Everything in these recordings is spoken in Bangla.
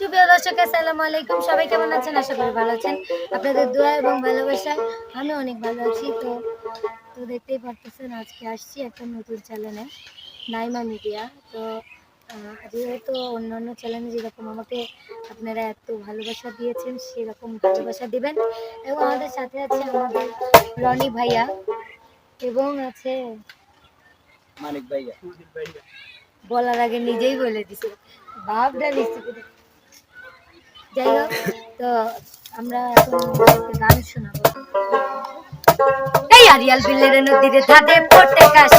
সুপ্রিয় দর্শক আসসালামু আলাইকুম। সবাই কেমন আছেন? আশা করি ভালো আছেন। আপনাদের দোয়া এবং ভালোবাসায় আমি অনেক ভালো আছি। তো তো দেখতেই পারতেছেন আজকে আসছি একটা নতুন চ্যানেলে নাইমা মিডিয়া। তো যেহেতু অন্য অন্য চ্যানেলে যেরকম আমাকে আপনারা এত ভালোবাসা দিয়েছেন সেরকম ভালোবাসা দিবেন। এবং আমাদের সাথে আছে আমাদের রনি ভাইয়া এবং আছে মানিক ভাইয়া। বলার আগে নিজেই বলে দিছে। ভাবটা নিশ্চিত যাই হোক তো আমরা এখন গান শোনাবো। এই আরিয়াল বিলের নদীর ধারে পটে কাশ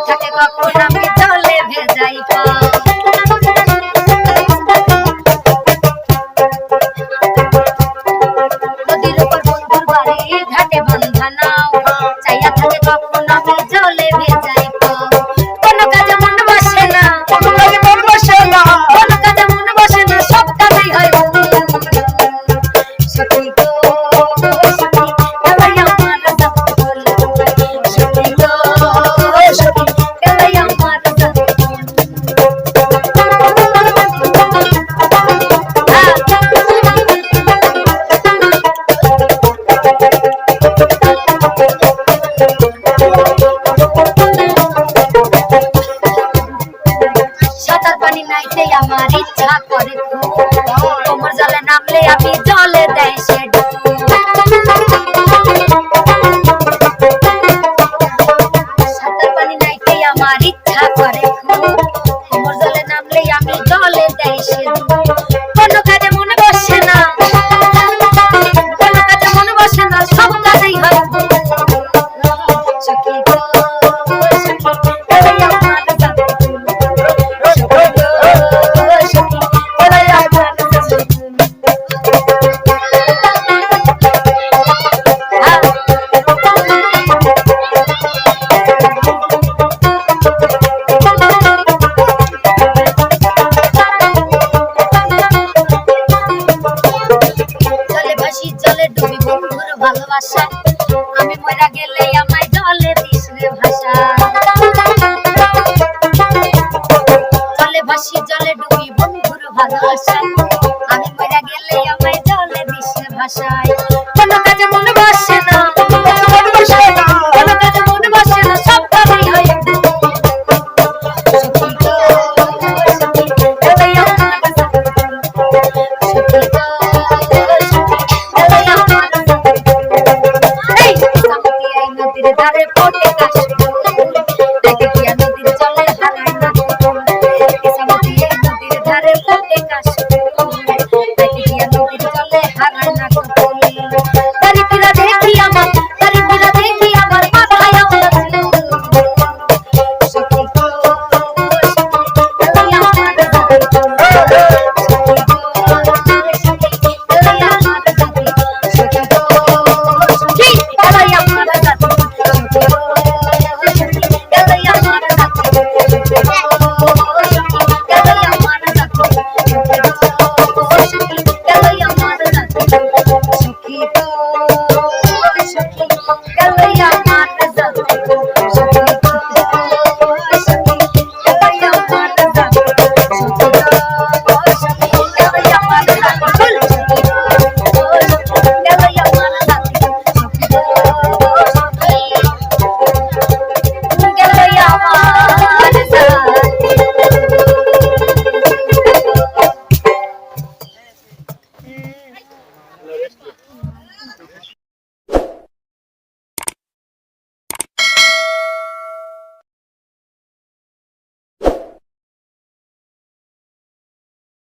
থাকে কখন পানি নাইতে আমার ইচ্ছা করে। তোমার জলে নামলে আমি ভালোবাসা। আমি মরা গেলে আমায় জলে দিস রে ভাষা। জলে ভাসি, জলে ডুবি বন্ধুর ভালোবাসা। আমি মরা গেলে আমায় জলে দিস রে ভাষায় কোনো কাজে না